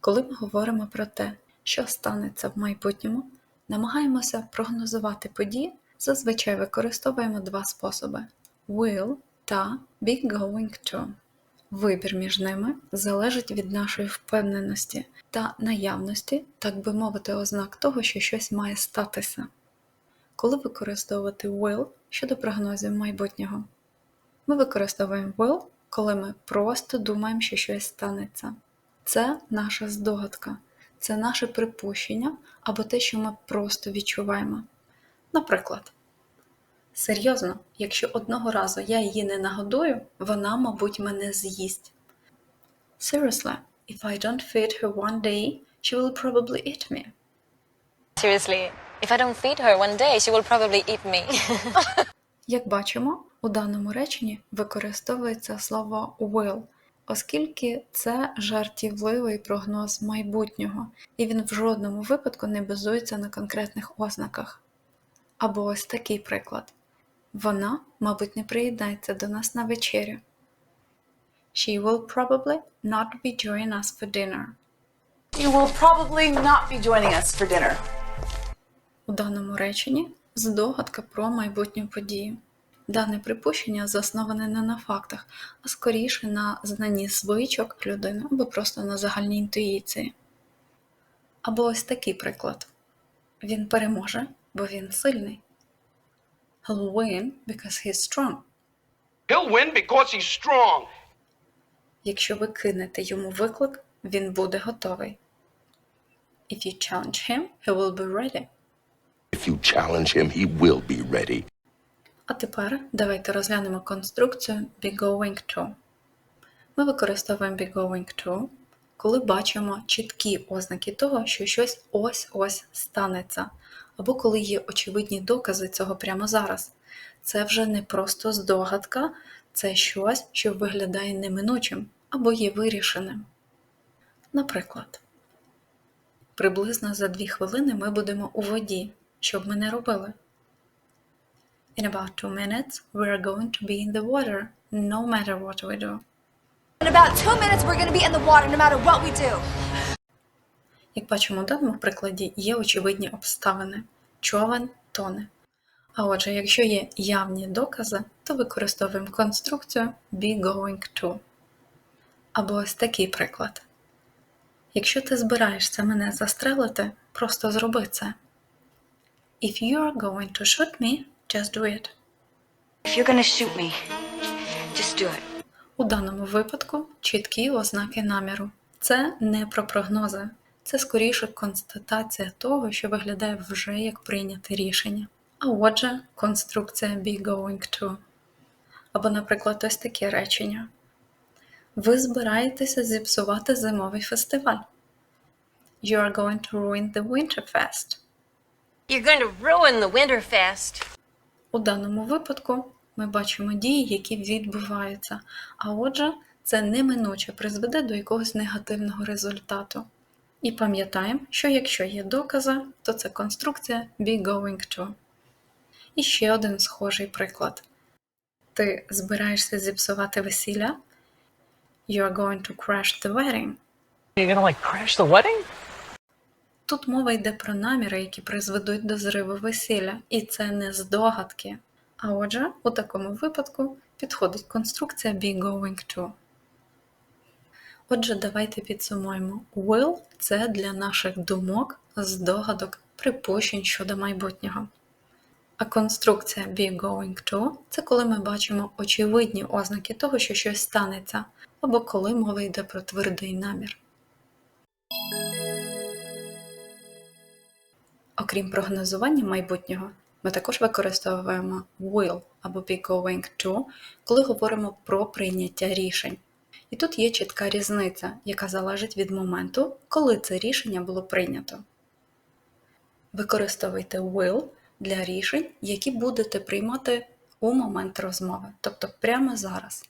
Коли ми говоримо про те, що станеться в майбутньому, намагаємося прогнозувати події, зазвичай використовуємо два способи: will та be going to. Вибір між ними залежить від нашої впевненості та наявності, так би мовити, ознак того, що щось має статися. Коли використовувати will щодо прогнозів майбутнього? Ми використовуємо will, коли ми просто думаємо, що щось станеться. Це наша здогадка, це наше припущення або те, що ми просто відчуваємо. Наприклад, серйозно, якщо одного разу я її не нагодую, вона, мабуть, мене з'їсть. Seriously, if I don't feed her one day, she will probably eat me. Seriously, if I don't feed her one day, she will probably eat me. Як бачимо, у даному реченні використовується слово will, оскільки це жартівливий прогноз майбутнього, і він в жодному випадку не базується на конкретних ознаках. Або ось такий приклад. Вона, мабуть, не приєднається до нас на вечерю. She will probably not be joining us for dinner. You will probably not be joining us for dinner. У даному реченні здогадка про майбутню подію. Дане припущення засноване не на фактах, а скоріше на знанні звичок людини або просто на загальній інтуїції. Або ось такий приклад: Він переможе, бо він сильний. He'll win because he's strong. He'll win because he's strong. Якщо ви кинете йому виклик, він буде готовий. If you challenge him, he will be ready. If you challenge him, he will be ready. А тепер давайте розглянемо конструкцію be going to. Ми використовуємо be going to, коли бачимо чіткі ознаки того, що щось ось-ось станеться, або коли є очевидні докази цього прямо зараз. Це вже не просто здогадка, це щось, що виглядає неминучим або є вирішеним. Наприклад, приблизно за дві хвилини ми будемо у воді. Що б ми не робили? In about two minutes, we're going to be in the water, no matter what we do. In about two minutes, we're going to be in the water no matter what we do. Як бачимо у даному прикладі, є очевидні обставини. Човен тоне. А отже, якщо є явні докази, то використовуємо конструкцію be going to. Або ось такий приклад. Якщо ти збираєшся мене застрелити, просто зроби це. If you are going to shoot me, just do it. If you're going to shoot me, just do it. У даному випадку чіткі ознаки наміру. Це не про прогнози, це скоріше констатація того, що виглядає вже як прийняте рішення. А отже, конструкція be going to. Або, наприклад, ось таке речення. Ви збираєтеся зіпсувати зимовий фестиваль. You are going to ruin the Winterfest. You're going to ruin the Winterfest. У даному випадку ми бачимо дії, які відбуваються, а отже, це неминуче призведе до якогось негативного результату. І пам'ятаємо, що якщо є докази, то це конструкція be going to. І ще один схожий приклад. Ти збираєшся зіпсувати весілля? You are going to crash the wedding. You're gonna like crash the wedding? Тут мова йде про наміри, які призведуть до зриву весілля, і це не здогадки. А отже, у такому випадку підходить конструкція be going to. Отже, давайте підсумуємо. Will – це для наших думок, здогадок, припущень щодо майбутнього. А конструкція be going to – це коли ми бачимо очевидні ознаки того, що щось станеться, або коли мова йде про твердий намір. Окрім прогнозування майбутнього, ми також використовуємо will або be going to, коли говоримо про прийняття рішень. І тут є чітка різниця, яка залежить від моменту, коли це рішення було прийнято. Використовуйте will для рішень, які будете приймати у момент розмови, тобто прямо зараз.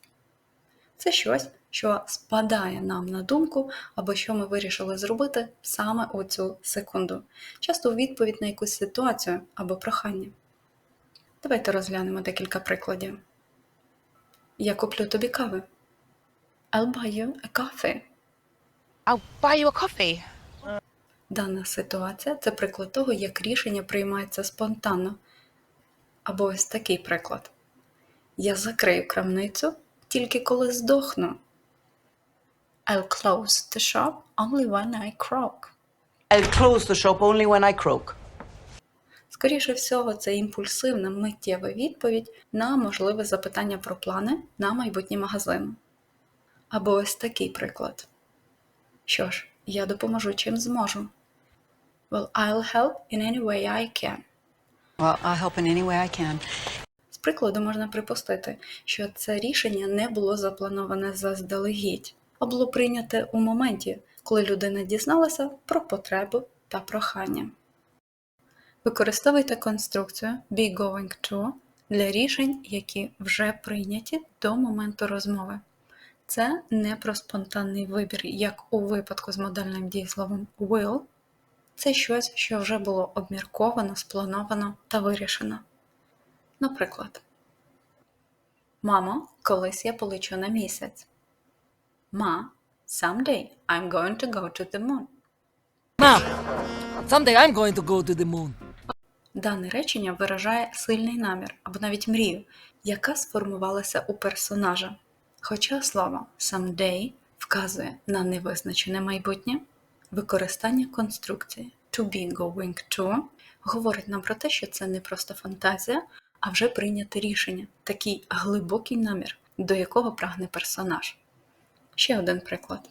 Це щось, що спадає нам на думку, або що ми вирішили зробити саме у цю секунду, часто у відповідь на якусь ситуацію або прохання. Давайте розглянемо декілька прикладів. Я куплю тобі кави. I'll buy you a coffee. I'll buy you a coffee. Дана ситуація це приклад того, як рішення приймається спонтанно. Або ось такий приклад. Я закрию крамницю тільки коли здохну. I'll close the shop only when I croak. I'll close the shop only when I croak. Скоріше всього, це імпульсивна миттєва відповідь на можливе запитання про плани на майбутній магазин. Або ось такий приклад. Що ж, я допоможу чим зможу. Well, I'll help in any way I can. Well, I'll help in any way I can. З прикладу можна припустити, що це рішення не було заплановане заздалегідь, було прийняте у моменті, коли людина дізналася про потребу та прохання. Використовуйте конструкцію be going to для рішень, які вже прийняті до моменту розмови. Це не про спонтанний вибір, як у випадку з модальним дієсловом will. Це щось, що вже було обмірковано, сплановано та вирішено. Наприклад, Мамо, колись я полечу на місяць. Ма, someday I'm going to go to the moon. Mom, someday I'm going to go to the moon. Дане речення виражає сильний намір або навіть мрію, яка сформувалася у персонажа. Хоча слово someday вказує на невизначене майбутнє, використання конструкції to be going to говорить нам про те, що це не просто фантазія, а вже прийняте рішення, такий глибокий намір, до якого прагне персонаж. Ще один приклад.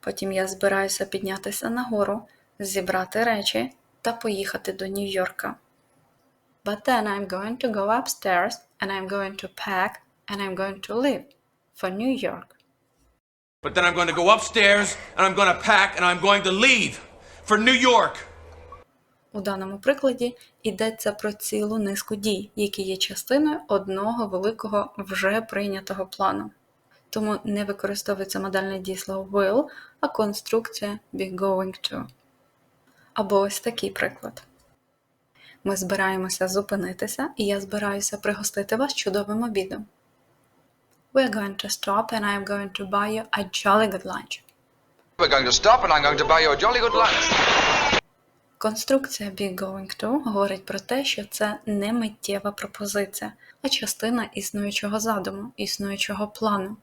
Потім я збираюся піднятися нагору, зібрати речі та поїхати до Нью-Йорка. But then I'm going to go upstairs and I'm going to pack and I'm going to leave for New York. But then I'm going to go upstairs and I'm going to pack and I'm going to leave for New York. У даному прикладі йдеться про цілу низку дій, які є частиною одного великого вже прийнятого плану. Тому не використовується модальне дієслово will, а конструкція be going to. Або ось такий приклад. Ми збираємося зупинитися, і я збираюся пригостити вас чудовим обідом. We're going to stop and I'm going to buy you a jolly good lunch. We're going to stop and I'm going to buy you a jolly good lunch. Конструкція be going to говорить про те, що це не миттєва пропозиція, а частина існуючого задуму, існуючого плану,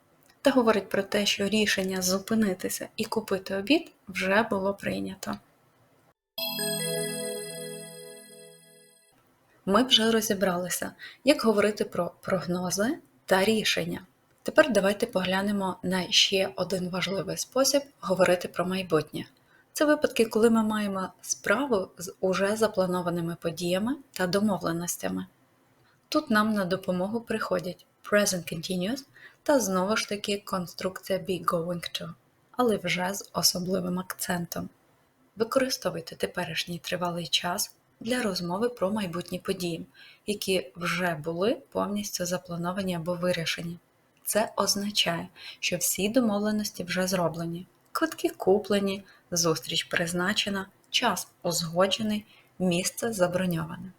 та говорить про те, що рішення зупинитися і купити обід вже було прийнято. Ми вже розібралися, як говорити про прогнози та рішення. Тепер давайте поглянемо на ще один важливий спосіб говорити про майбутнє. Це випадки, коли ми маємо справу з уже запланованими подіями та домовленостями. Тут нам на допомогу приходять present continuous та знову ж таки конструкція be going to, але вже з особливим акцентом. Використовуйте теперішній тривалий час для розмови про майбутні події, які вже були повністю заплановані або вирішені. Це означає, що всі домовленості вже зроблені, квитки куплені, зустріч призначена, час узгоджений, місце заброньоване.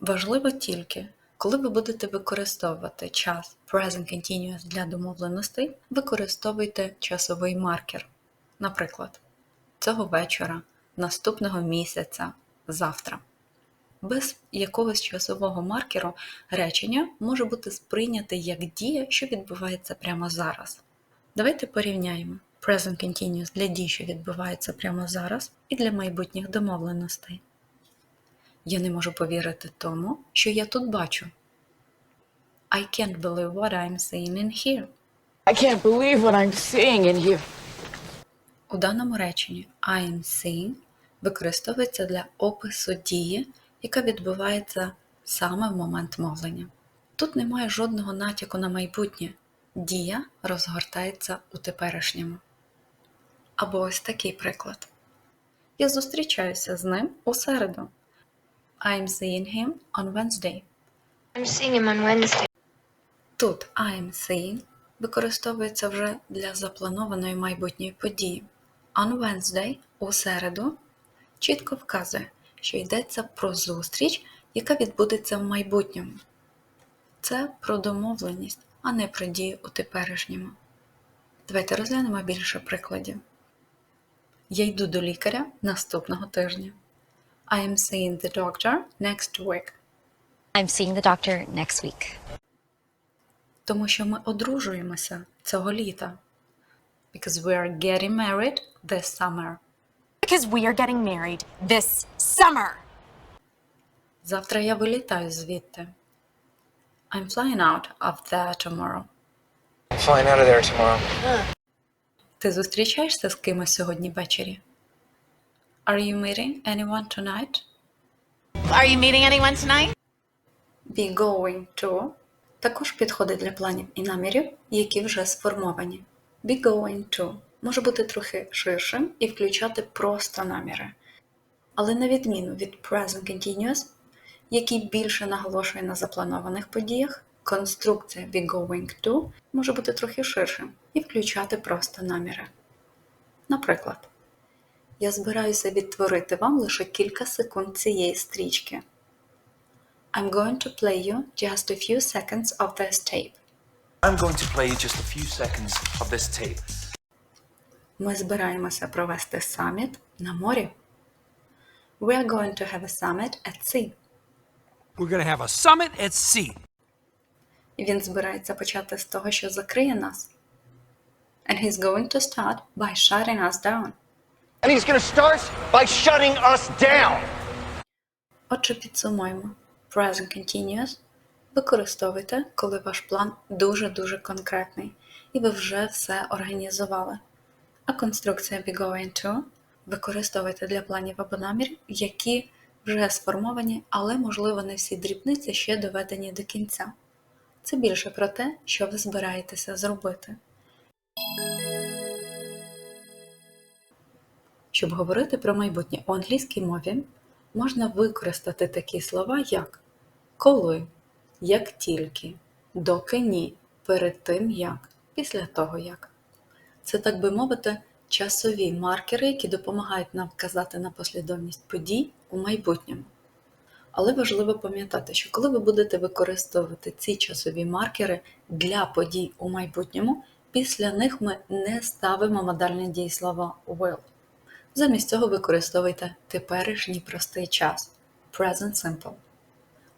Важливо тільки, коли ви будете використовувати час Present Continuous для домовленостей, використовуйте часовий маркер. Наприклад, цього вечора, наступного місяця, завтра. Без якогось часового маркеру речення може бути сприйняте як дія, що відбувається прямо зараз. Давайте порівняємо Present Continuous для дій, що відбувається прямо зараз, і для майбутніх домовленостей. Я не можу повірити тому, що я тут бачу. I can't believe what I'm seeing in here. I can't believe what I'm seeing in here. У даному реченні I'm seeing використовується для опису дії, яка відбувається саме в момент мовлення. Тут немає жодного натяку на майбутнє. Дія розгортається у теперішньому. Або ось такий приклад. Я зустрічаюся з ним у середу. I'm seeing him on Wednesday. I'm seeing him on Wednesday. Тут I'm seeing використовується вже для запланованої майбутньої події. On Wednesday у середу чітко вказує, що йдеться про зустріч, яка відбудеться в майбутньому. Це про домовленість, а не про дію у теперішньому. Давайте розглянемо більше прикладів. Я йду до лікаря наступного тижня. I am seeing the doctor next week. I'm seeing the doctor next week. Тому що ми одружуємося цього літа. Because we are getting married this summer. Because we are getting married this summer. Завтра я вилітаю звідти. I'm flying out of there tomorrow. I'm flying out of there tomorrow. Ти зустрічаєшся з кимось сьогодні ввечері? Are you meeting anyone tonight? Are you meeting anyone tonight? Be going to також підходить для планів і намірів, які вже сформовані. Be going to може бути трохи ширшим і включати просто наміри. Але на відміну від present continuous, який більше наголошує на запланованих подіях, конструкція be going to може бути трохи ширшим і включати просто наміри. Наприклад, я збираюся відтворити вам лише кілька секунд цієї стрічки. I'm going to play you just a few seconds of this tape. I'm going to play you just a few seconds of this tape. Ми збираємося провести саміт на морі. We are going to have a summit at sea. We're gonna have a summit at sea. Він збирається почати з того, що закриє нас. And he's going to start by shutting us down. And he's gonna start by shutting us down. Отже, підсумуємо. Present continuous використовуйте, коли ваш план дуже-дуже конкретний, і ви вже все організували. А конструкція be going to використовуйте для планів або намірів, які вже сформовані, але, можливо, не всі дрібниці ще доведені до кінця. Це більше про те, що ви збираєтеся зробити. Щоб говорити про майбутнє у англійській мові, можна використати такі слова, як коли, як тільки, доки ні, перед тим як, після того як. Це, так би мовити, часові маркери, які допомагають нам вказати на послідовність подій у майбутньому. Але важливо пам'ятати, що коли ви будете використовувати ці часові маркери для подій у майбутньому, після них ми не ставимо модальне дієслово will. Замість цього використовуйте теперішній простий час present simple.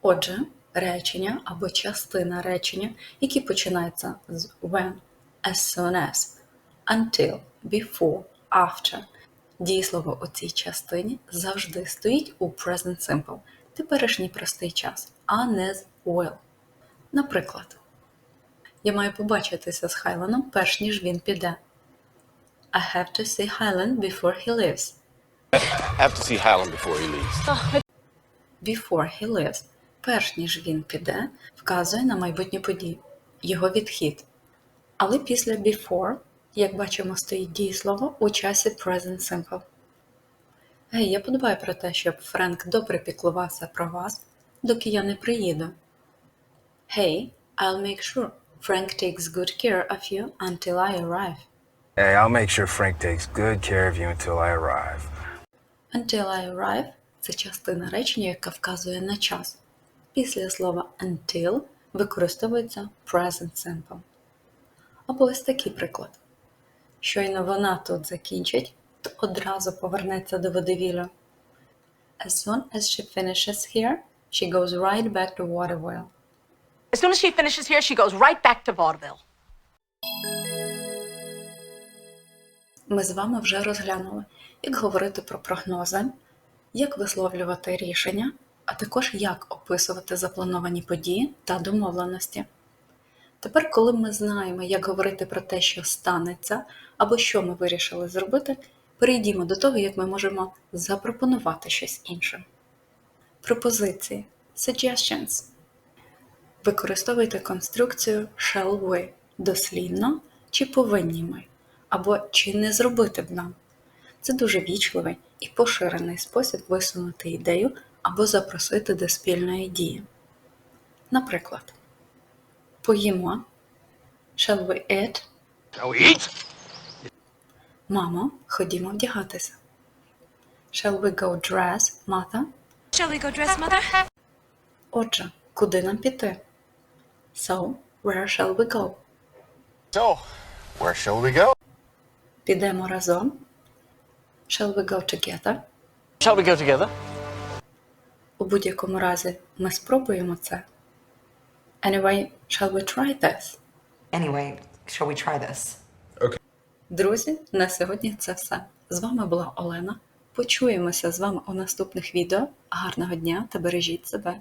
Отже, речення або частина речення, які починаються з when, as soon as, until, before, after. Дієслово у цій частині завжди стоїть у present simple, теперішній простий час, а не з will. Наприклад, я маю побачитися з Хайленом, перш ніж він піде. I have to see Highland before he leaves. I Have to see Highland before he leaves. Before he leaves. Перш ніж він піде, вказує на майбутні події, його відхід. Але після before, як бачимо, стоїть дієслово у часі present simple. Гей, я подбаю про те, щоб Френк добре піклувався про вас, доки я не приїду. Hey, I'll make sure Frank takes good care of you until I arrive. Hey, I'll make sure Frank takes good care of you until I arrive. Until I arrive це частина речення, яка вказує на час. Після слова until використовується present simple. Або ось такий приклад. Щойно вона тут закінчить, то одразу повернеться до водевілля. As soon as she finishes here, she goes right back to Waterville. As soon as she finishes here, she goes right back to vaudeville. Ми з вами вже розглянули, як говорити про прогнози, як висловлювати рішення, а також як описувати заплановані події та домовленості. Тепер, коли ми знаємо, як говорити про те, що станеться, або що ми вирішили зробити, перейдімо до того, як ми можемо запропонувати щось інше. Пропозиції suggestions. Використовуйте конструкцію shall we дослівно чи повинні ми, або чи не зробити б нам. Це дуже вічливий і поширений спосіб висунути ідею або запросити до спільної дії. Наприклад, поїмо. Shall we eat? Shall we eat? Мамо, ходімо вдягатися. Shall we go dress, Martha? Shall we go dress, Mother? Отже, куди нам піти? So, where shall we go? So, where shall we go? Підемо разом. Shall we go together? Shall we go together? У будь-якому разі ми спробуємо це. Anyway, shall we try this? Anyway, shall we try this? Друзі, на сьогодні це все. З вами була Олена. Почуємося з вами у наступних відео. Гарного дня та бережіть себе.